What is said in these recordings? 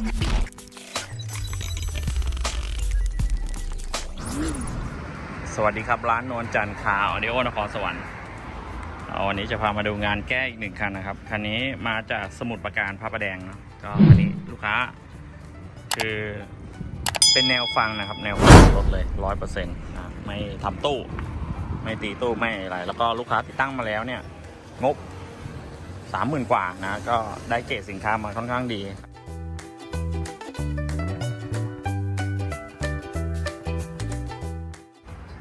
สวัสดีครับ ร้านนวลจันทร์คาออดิโอนครสวรรค์วันนี้จะพามาดูงานแก้อีกหนึ่งคันนะครับ คันนี้มาจากสมุทรปราการพระประแดงเนะก็คันนี้ลูกค้า คือเป็นแนวฟังนะครับ แนวฟังรถเลยร้อยเปอร์เซ็นต์นะไม่ทำตู้ ไม่ตีตู้ไม่อะไร แล้วก็ลูกค้าติดตั้งมาแล้วเนี่ย งบสามหมื่นกว่านะ ก็ได้เกรดสินค้ามาค่อนข้างดี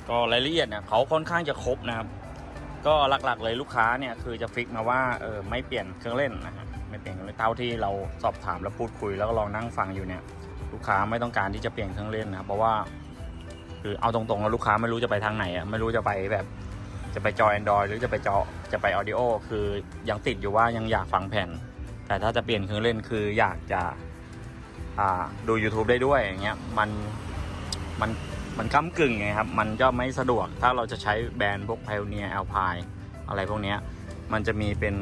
ก็รายละเอียดเนี่ยเขาค่อนข้างจะครบนะครับ ก็หลักๆเลยลูกค้าเนี่ยคือจะฟิกมาว่าเออไม่เปลี่ยนเครื่องเล่นนะฮะไม่เปลี่ยนเครื่องเล่นเท่าที่เราสอบถามแล้วพูดคุยแล้วก็ลองนั่งฟังอยู่เนี่ยลูกค้าไม่ต้องการที่จะเปลี่ยนเครื่องเล่นนะครับเพราะว่าคือเอาตรงๆแล้วลูกค้าไม่รู้จะไปทางไหนอะไม่รู้จะไปแบบจะไปจอ Android หรือจะไปจอจะไป Audio คือยังติดอยู่ว่ายังอยากฟังแผ่น แต่ถ้าจะเปลี่ยนเครื่องเล่นคืออยากจะอ่าดู YouTube ได้ด้วยอย่างเงี้ยมันมัน มันก้ากึ่งไงครับ มันก็ไม่สะดวกถ้าเราจะใช้แบรนด์พวก Pioneer Alpine อะไรพวกเนี้ย มันจะมีเป็น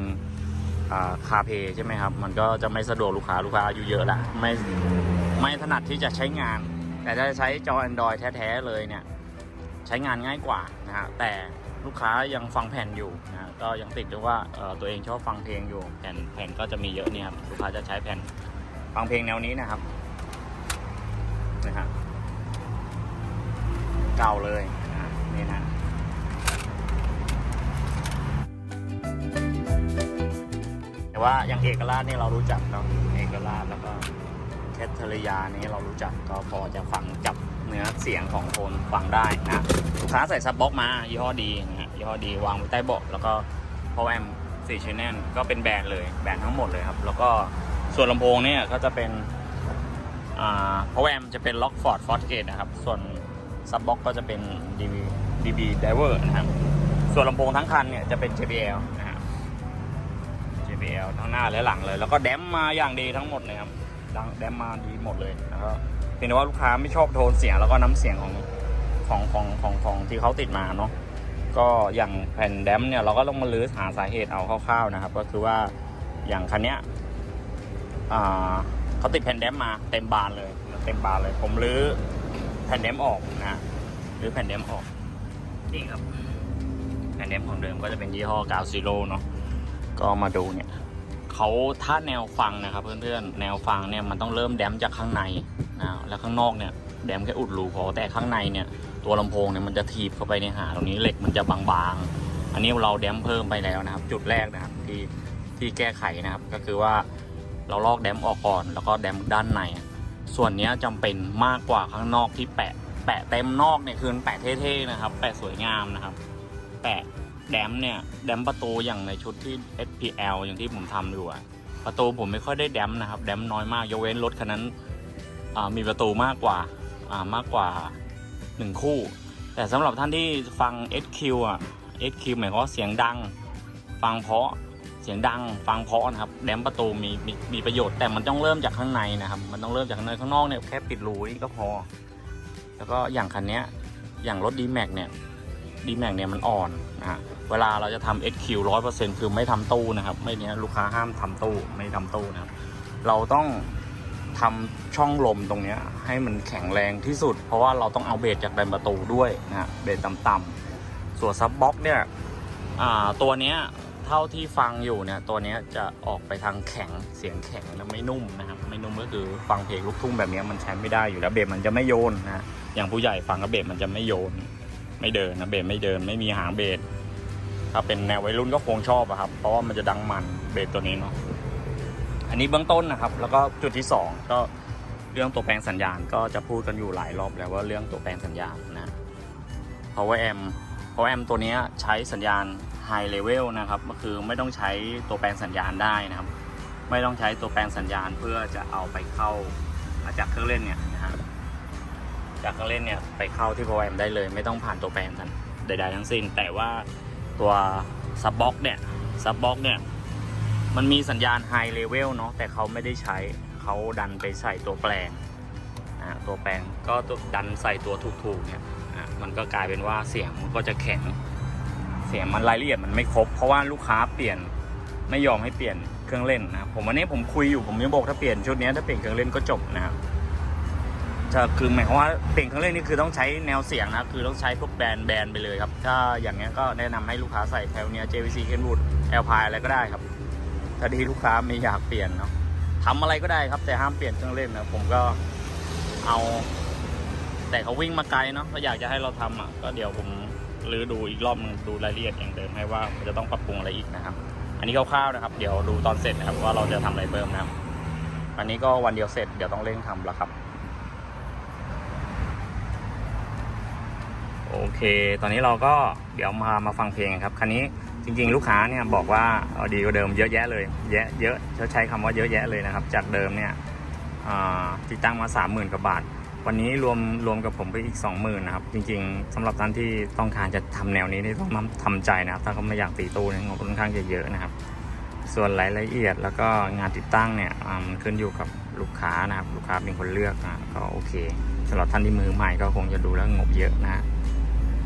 คาเพใช่ไหมครับ มันก็จะไม่สะดวกลูกค้าลูกค้าอายุเยอะละไม่ไม่ถนัดที่จะใช้งาน แต่ถ้าจะใช้จอ Android แท้ๆเลยเนี่ย ใช้งานง่ายกว่านะฮะแต่ลูกค้ายังฟังแผ่นอยู่นะก็ยังติดด้วยว่าตัวเองชอบฟังเพลงอยู่แผ่นแผ่นก็จะมีเยอะเนี่ยครับลูกค้าจะใช้แผ่นฟังเพลงแนวนี้นะครับนะฮะ เก่าเลยนี่นะแต่ว่าอย่างเอกราชนี่เรารู้จักเนาะเอกราชแล้วก็แคทเธอรียานี่เรารู้จักก็พอจะฟังจับเนื้อเสียงของโทนฟังได้นะลูกค้าใส่ซับบ็อกมายี่ห้อดีนะยี่ห้อดีวางไว้ใต้เบาะแล้วก็พอแอมสี่ชแนลก็เป็นแบรนด์เลยแบรนด์ทั้งหมดเลยครับ แล้วก็ส่วนลำโพงเนี่ยก็จะเป็นอ่าพอแอมจะเป็นล็อกฟอร์ดฟอร์ดเกตนะครับ ส่วน ซับบ็อกก็จะเป็น DB DB Diver นะครับ ส่วนลำโพงทั้งคันเนี่ยจะเป็น JBL นะฮะ JBL ทั้งหน้าและหลังเลย แล้วก็แดมมาอย่างดีทั้งหมดเลยครับดแดมมาดีหมดเลยแล้วก็เพียงแต่ว่าลูกค้าไม่ชอบโทนเสียงแล้วก็น้ำเสียงของของของของของที่เขาติดมาเนาะก็อย่างแผ่นแดมเนี่ยเราก็ต้องมาลื้อหาสาเหตุเอาคร่าวๆนะครับ ก็คือว่าอย่างคันเนี้ยเขาติดแผ่นแดมมาเต็มบานเลย เต็มบานเลย ผมลื้อ แผ่นแดมออกนะลื้อแผ่นแดมออก นี่ครับ แผ่นเดมของเดิมก็จะเป็นยี่ห้อกาวซีโร่เนาะ ก็มาดูเนี่ยเขาถ้าแนวฟังนะครับเพื่อนๆ แนวฟังเนี่ยมันต้องเริ่มแดมจากข้างในนะ แล้วข้างนอกเนี่ยแดมแค่อุดรูพอแต่ข้างในเนี่ยตัวลำโพงเนี่ยมันจะถีบเข้าไปในหาตรงนี้เหล็กมันจะบางๆ อันนี้เราแดมเพิ่มไปแล้วนะครับ จุดแรกนะครับที่ที่แก้ไขนะครับก็คือว่าเราลอกแดมออกก่อน แล้วก็แดมด้านใน ส่วนนี้จำเป็นมากกว่าข้างนอกที่แปะ แปะเต็มนอกเนี่ยคือแปะเท่ๆนะครับ แปะสวยงามนะครับ แปะแดมเนี่ยแดมประตูอย่างในชุดที่ SPL อย่างที่ผมทำอยู่อะประตูผมไม่ค่อยได้แดมนะครับแดมน้อยมากยกเว้นรถคันนั้นมีประตูมากกว่าามากกว่า 1 คู่ แต่สำหรับท่านที่ฟัง SQ อะ SQ หมายความว่าเสียงดัง ฟังเพราะ สียงดังฟังเพาะนะครับแดมประตูมีมีมีประโยชน์แต่มันต้องเริ่มจากข้างในนะครับ มันต้องเริ่มจากข้างในข้างนอกเนี่ยแค่ปิดรูนี่ก็พอ แล้วก็อย่างคันนี้อย่างรถ d m a x เนี่ย d m a x เนี่ยมันอ่อนนะฮะเวลาเราจะทำ SQ ร้อยเปอร์เซ็นต์คือไม่ทำตู้นะครับ ไม่เนี้ยลูกค้าห้ามทำตู้ไม่ทำตู้นะครับ เราต้องทำช่องลมตรงเนี้ยให้มันแข็งแรงที่สุด เพราะว่าเราต้องเอาเบสจากแดนประตูด้วยนะเบสต่ำๆส่วนซับบ็อกเนี่ยตัวเนี้ย เท่าที่ฟังอยู่เนี่ยตัวนี้จะออกไปทางแข็งเสียงแข็งแล้วไม่นุ่มนะครับไม่นุ่มก็คือฟังเพลงลูกทุ่งแบบนี้มันใช้ไม่ได้อยู่แล้วเบสมันจะไม่โยนนะฮะอย่างผู้ใหญ่ฟังก็เบสมันจะไม่โยน ไม่เดินนะเบสไม่เดินไม่มีหางเบสถ้าเป็นแนววัยรุ่นก็คงชอบอะครับเพราะว่ามันจะดังมันเบสตัวนี้เนาะอันนี้เบื้องต้นนะครับ แล้วก็จุดที่สองก็เรื่องตัวแปลงสัญญาณก็จะพูดกันอยู่หลายรอบแล้วว่าเรื่องตัวแปลงสัญญาณนะ power amp power amp ตัวนี้ใช้สัญญาณ high level นะครับก็คือไม่ต้องใช้ตัวแปลงสัญญาณได้นะครับ ไม่ต้องใช้ตัวแปลงสัญญาณเพื่อจะเอาไปเข้ามาจากเครื่องเล่นเนี่ยนะฮะจากเครื่องเล่นเนี่ยไปเข้าที่โปรแกรมได้เลย ไม่ต้องผ่านตัวแปลงทันใดๆทั้งสิ้น แต่ว่าตัวซับบ็อกเนี่ยซับบ็อกเนี่ยมันมีสัญญาณไฮเลเวลเนาะแต่เขาไม่ได้ใช้เขาดันไปใส่ตัวแปลงอ่าตัวแปลงก็ตัวดันใส่ตัวถูกๆเนี่ยะมันก็กลายเป็นว่าเสียงมันก็จะแข็ง เสียงมันรายละเอียดมันไม่ครบ เพราะว่าลูกค้าเปลี่ยนไม่ยอมให้เปลี่ยนเครื่องเล่นนะผมวันนี้ผมคุยอยู่ผมยังบอกถ้าเปลี่ยนชุดนี้ถ้าเปลี่ยนเครื่องเล่นก็จบนะครับจะคือหมายความว่าเปลี่ยนเครื่องเล่นนี่คือต้องใช้แนวเสียงนะคือต้องใช้พวกแบรนด์แบรนด์ไปเลยครับ ถ้าอย่างเงี้ยก็แนะนำให้ลูกค้าใส่แถวเนี้ย JVC Kenwood a l p i อะไรก็ได้ครับถ้าที่ลูกค้าไม่อยากเปลี่ยนเนาะทำอะไรก็ได้ครับแต่ห้ามเปลี่ยนเครื่องเล่นนะผมก็เอา แต่เขาวิ่งมาไกลเนาะก็อยากจะให้เราทำอะก็เดี๋ยวผมรื้อดูอีกรอบนึงดูรายละเอียดอย่างเดิมให้ว่าจะต้องปรับปรุงอะไรอีกนะครับ อันนี้คร่าวๆนะครับ เดี๋ยวดูตอนเสร็จนะครับว่าเราจะทำอะไรเพิ่มนะครับ อันนี้ก็วันเดียวเสร็จเดี๋ยวต้องเร่งทำแล้วครับโอเค ตอนนี้เราก็เดี๋ยวมามาฟังเพลงครับ คันนี้จริงๆ ลูกค้าเนี่ยบอกว่าดีกว่าเดิมเยอะแยะเลย เยอะเยอะเขาใช้คำว่าเยอะแยะเลยนะครับ จากเดิมเนี่ยติดตั้งมา 30,000กว่าบาท วันนี้รวมรวมกับผมไปอีก 20,000นะครับ จริงๆสำหรับท่านที่ต้องการจะทำแนวนี้นี่ต้องทำใจนะครับ ถ้าเขาไม่อยากตีตู้เนี่ยงบค่อนข้างจะเยอะนะครับ ส่วนรายละเอียดแล้วก็งานติดตั้งเนี่ยมันขึ้นอยู่กับลูกค้านะครับ ลูกค้าเป็นคนเลือกนะก็โอเคสำหรับท่านที่มือใหม่ก็คงจะดูแล้วงบเยอะนะฮะ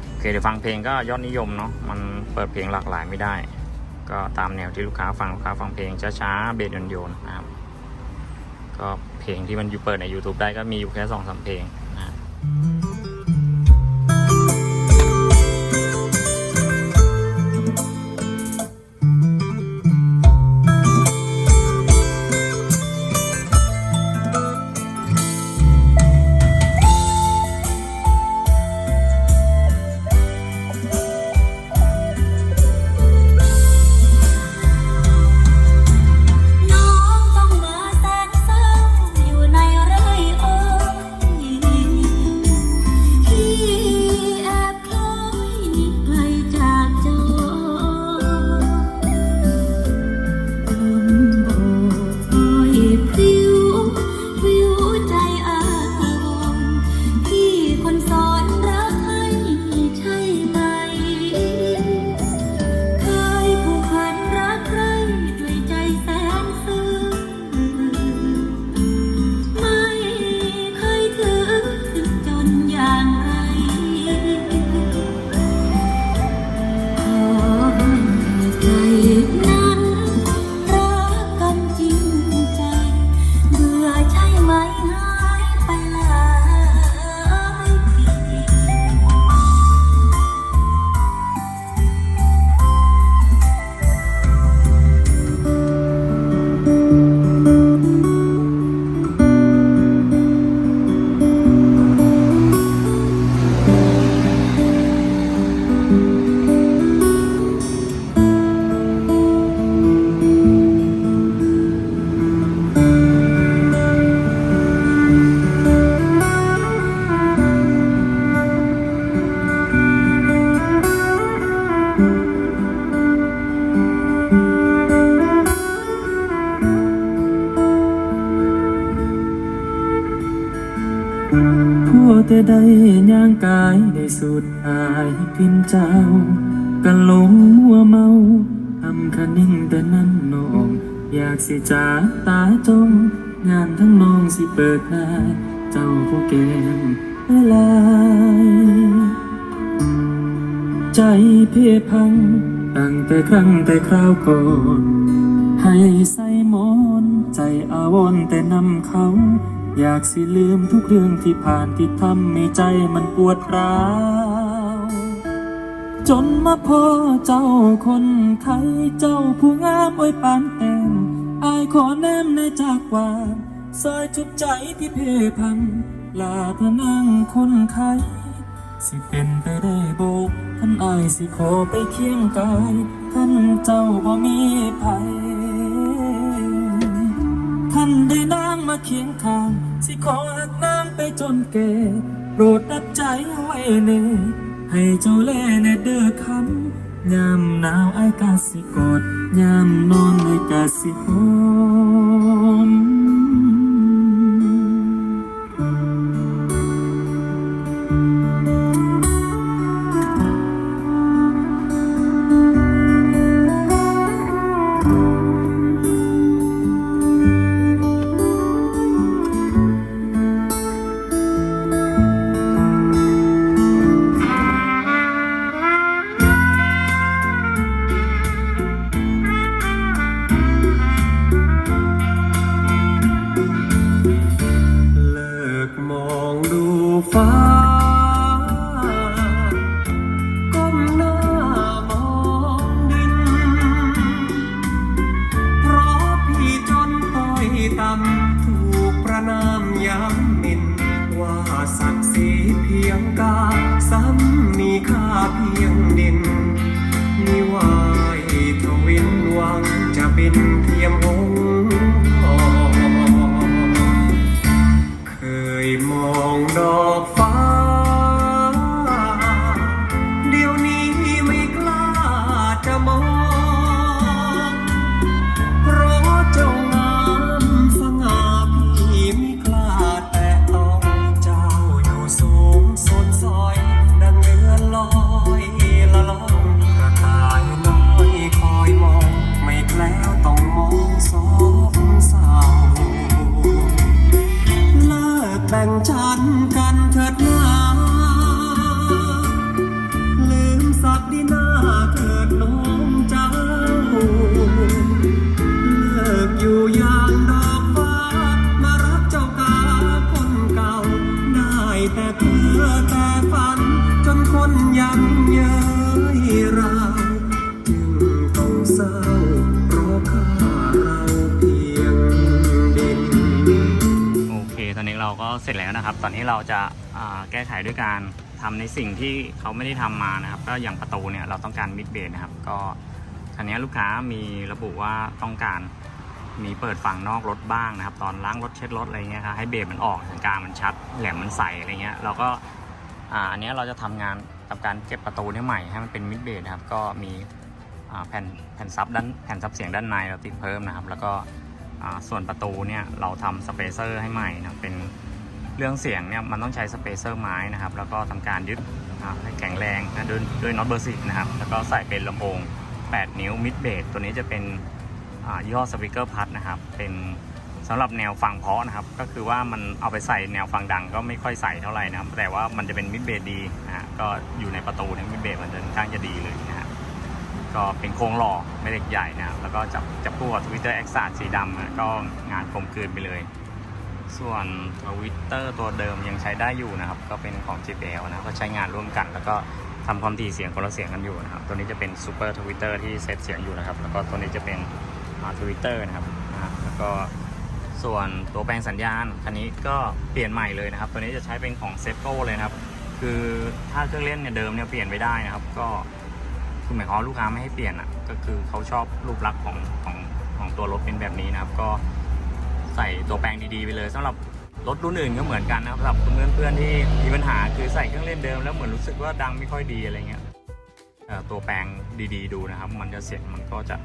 โอเคเดี๋ยวฟังเพลงก็ยอดนิยมเนาะมันเปิดเพลงหลากหลายไม่ได้ ก็ตามแนวที่ลูกค้าฟังลูกค้าฟังเพลงช้าๆเบสโยนๆนะครับก็ เพลงที่มันอยู่เปิดใน YouTube ได้ก็มีอยู่แค่สองสามเพลงนะ ทั่วแต่ได้ย่างกายได้สูดหายพินเจ้ากันหลงมัวเมาทำคันนิ่งแต่นั้นนองอยากสิจาตาจงงานทั้งน้องสิเปิดหน้าเจ้าผู้แก้มเวลายใจเพียพัง ตั้งแต่ครั้งแต่คราวก่อนให้ใส่หมอนใจอาวรแต่นำเขา อยากสิลืมทุกเรื่องที่ผ่านที่ทำให้ใจมันปวดร้าวจนมาพอเจ้าคนไทยเจ้าผู้งามไว้ปานแต้มอายขอแนมในจากหวานซอยจุดใจที่เพพังลาพระนางคนไทยสิเป็นไปได้โบกท่านอายสิขอไปเคียงกายท่านเจ้าบ่มีภัยท่านได้น มาเคียงข้าง สิขอหักนางไปจนแก่ โปรดรับใจไว้เน่ให้เจ้าแลในเด้อคำยามหนาวไอ้กาสิกอดยามนอนไอ้กาสิหอ ย้ำมิน ว่าศักดิ์ศรีเพียงกาซ้ำมีค่าเพียงดิน ตอนนี้เราจะแก้ไขด้วยการทำในสิ่งที่เขาไม่ได้ทำมานะครับ ก็อย่างประตูเนี่ยเราต้องการมิดเบสนะครับ ก็ทีนี้ลูกค้ามีระบุว่าต้องการมีเปิดฝั่งนอกรถบ้างนะครับ ตอนล้างรถเช็ดรถอะไรเงี้ยครับให้เบสมันออกสังกามันชัด แหลมมันใสอะไรเงี้ยเราก็อันนี้เราจะทำงานทำการเก็บประตูเนี่ยใหม่ให้มันเป็นมิดเบสนะครับ ก็มีแผ่นแผ่นซับด้านแผ่นซับเสียงด้านในเราติดเพิ่มนะครับ แล้วก็ส่วนประตูเนี่ยเราทำสเปเซอร์ให้ใหม่นะเป็น รื่องเสียงเนี่ยมันต้องใช้สเปเซอร์ไม้นะครับแล้วก็ทำการยึดให้แข็งแรงนะด้วยด้วยน็อตเบอร์สินะครับแล้วก็ใส่เป็นลำโพง 8 นิ้วมิดเบสตัวนี้จะเป็นยี่ห้อสปีกเกอร์พัดนะครับเป็นสำหรับแนวฟังเพาะนะครับ ก็คือว่ามันเอาไปใส่แนวฟังดังก็ไม่ค่อยใส่เท่าไหร่นะครับ แต่ว่ามันจะเป็นมิดเบสดีนะฮะก็อยู่ในประตูเนี่ยมิดเบสมันจะค่อนข้างจะดีเลยนะฮะก็เป็นโครงหล่อไม่เล็กใหญ่นะแล้วก็จับจับคู่กับทวิตเตอร์เอ็กซ์สีดำนะก็งานกลมกลืนไปเลย ส่วนทวิตเตอร์ตัวเดิมยังใช้ได้อยู่นะครับ ก็เป็นของ JBL นะก็ใช้งานร่วมกัน แล้วก็ทำความถี่เสียงคนละเสียงกันอยู่นะครับ ตัวนี้จะเป็นซูเปอร์ทวิตเตอร์ที่เซตเสียงอยู่นะครับ แล้วก็ตัวนี้จะเป็นทวิตเตอร์นะครับแล้วก็ส่วนตัวแปลงสัญญาณคันนี้ก็เปลี่ยนใหม่เลยนะครับ ตัวนี้จะใช้เป็นของเซฟโก้เลยนะครับ คือถ้าเครื่องเล่นเนี่ยเดิมเนี่ยเปลี่ยนไม่ได้นะครับ ก็คือหมายความลูกค้าไม่ให้เปลี่ยนอะก็คือเขาชอบรูปลักษณ์ของของของตัวรถเป็นแบบนี้นะครับ ก็ ใส่ตัวแปลงดีๆไปเลยสำหรับรถรุ่นอื่นก็เหมือนกันนะครับสำหรับเพื่อนเพื่อนๆที่มีปัญหาคือใส่เครื่องเล่นเดิมแล้วเหมือนรู้สึกว่าดังไม่ค่อยดีอะไรเงี้ยตัวแปลงดีๆ ดูนะครับ มันจะเสียงมันก็จะ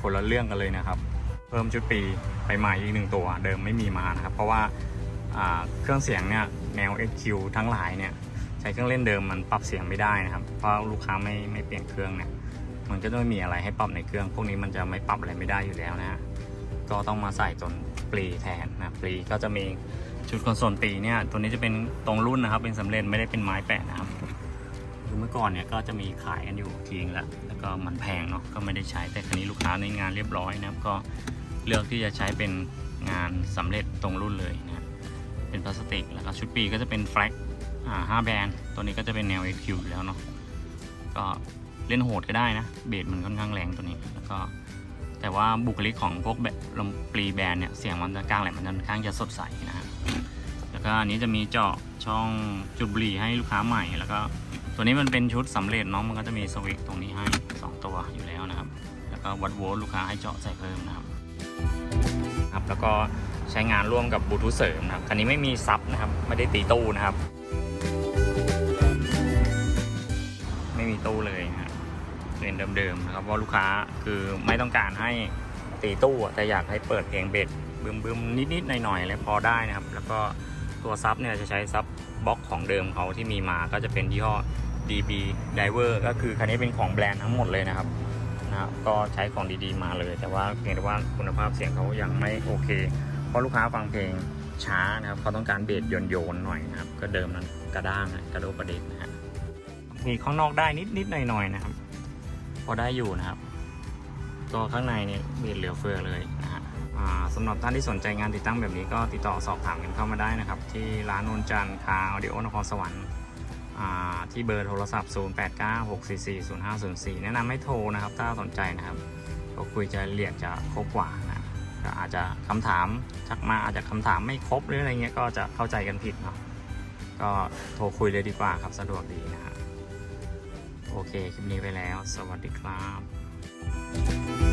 คนละเรื่องกันเลยนะครับ เพิ่มชุดปีไปใหม่อีกหนึ่งตัวเดิมไม่มีมานะครับ เพราะว่าอ่าเครื่องเสียงเนี่ยแนว XQ ทั้งหลายเนี่ยใช้เครื่องเล่นเดิมมันปรับเสียงไม่ได้นะครับ เพราะลูกค้าไม่ไม่เปลี่ยนเครื่องเนี่ยมันก็จะไม่มีอะไรให้ปรับในเครื่อง พวกนี้มันจะไม่ปรับอะไรไม่ได้อยู่แล้วนะฮะก็ต้องมาใส่จน ปลีแทนนะปลีก็จะมีชุดคอนโซลปลีเนี่ยตัวนี้จะเป็นตรงรุ่นนะครับ เป็นสำเร็จไม่ได้เป็นไม้แปะนะครับคือเมื่อก่อนเนี่ยก็จะมีขายกันอยู่ทีนึงแล้วแล้วก็มันแพงเนาะก็ไม่ได้ใช้แต่ครั้นี้ลูกค้าในงานเรียบร้อยนะครับ ก็เลือกที่จะใช้เป็นงานสำเร็จตรงรุ่นเลยนะเป็นพลาสติกแล้วก็ชุดปีก็จะเป็นแฟลกอ่าห้าแบรนด์ตัวนี้ก็จะเป็นแนว AQ อยู่แล้วเนาะก็เล่นโหดก็ได้นะเบสมันค่อนข้างแรงตัวนี้แล้วก็ แต่ว่าบุคลิกของพวกแบบลมปรีแบรนด์เนี่ยเสียงมันจะกลางแหลมมันจะค่อนข้างจะสดใสนะฮะแล้วก็อันนี้จะมีเจาะช่องจุดบุหรี่ให้ลูกค้าใหม่แล้วก็ตัวนี้มันเป็นชุดสำเร็จเนาะมันก็จะมีสวิตช์ตรงนี้ให้ 2 ตัวอยู่แล้วนะครับ แล้วก็วัดโวลต์ลูกค้าให้เจาะใส่เพิ่มนะครับครับแล้วก็ใช้งานร่วมกับบลูทูธเสริมนะครับคันนี้ไม่มีซับนะครับไม่ได้ตีตู้นะครับ ไม่มีตู้เลย เป็นเดิมๆนะครับเพราะลูกค้าคือไม่ต้องการให้ตีตู้แต่อยากให้เปิดเพลงเบสบึมๆนิดๆหน่อยๆเลยพอได้นะครับ แล้วก็ตัวซับเนี่ยจะใช้ซับบล็อกของเดิมเขาที่มีมาก็จะเป็นยี่ห้อ DB Diver ก็คือคันนี้เป็นของแบรนด์ทั้งหมดเลยนะครับนะครับก็ใช้ของดีๆมาเลย แต่ว่าเพียงแต่ว่าคุณภาพเสียงเขายังไม่โอเค เพราะลูกค้าฟังเพลงช้านะครับเขาต้องการเบสโยนๆหน่อยนะครับ ก็เดิมนั้นกระด้างกระโดกกระเด็นนะฮะมีข้างนอกได้นิดนิดหน่อยๆนะครับ อได้อยู่นะครับตัวข้างในเนี่ยเบสเหลือเฟือเลยนะฮะสำหรับท่านที่สนใจงานติดตั้งแบบนี้ก็ติดต่อสอบถามกันเข้ามาได้นะครับ ที่ร้านนนจันทร์คาออดิโอนครสวรรค์ที่เบอร์โทรศัพท์ 0896440504 แนะนำให้โทรนะครับ ถ้าสนใจนะครับ ก็คุยจะละเอียดจะครบกว่านะก็อาจจะคำถามทักมาอาจจะคำถามไม่ครบหรืออะไรเงี้ยก็จะเข้าใจกันผิดเนาะก็โทรคุยเลยดีกว่าครับสะดวกดีนะฮะ โอเค คลิปนี้ไปแล้ว สวัสดีครับ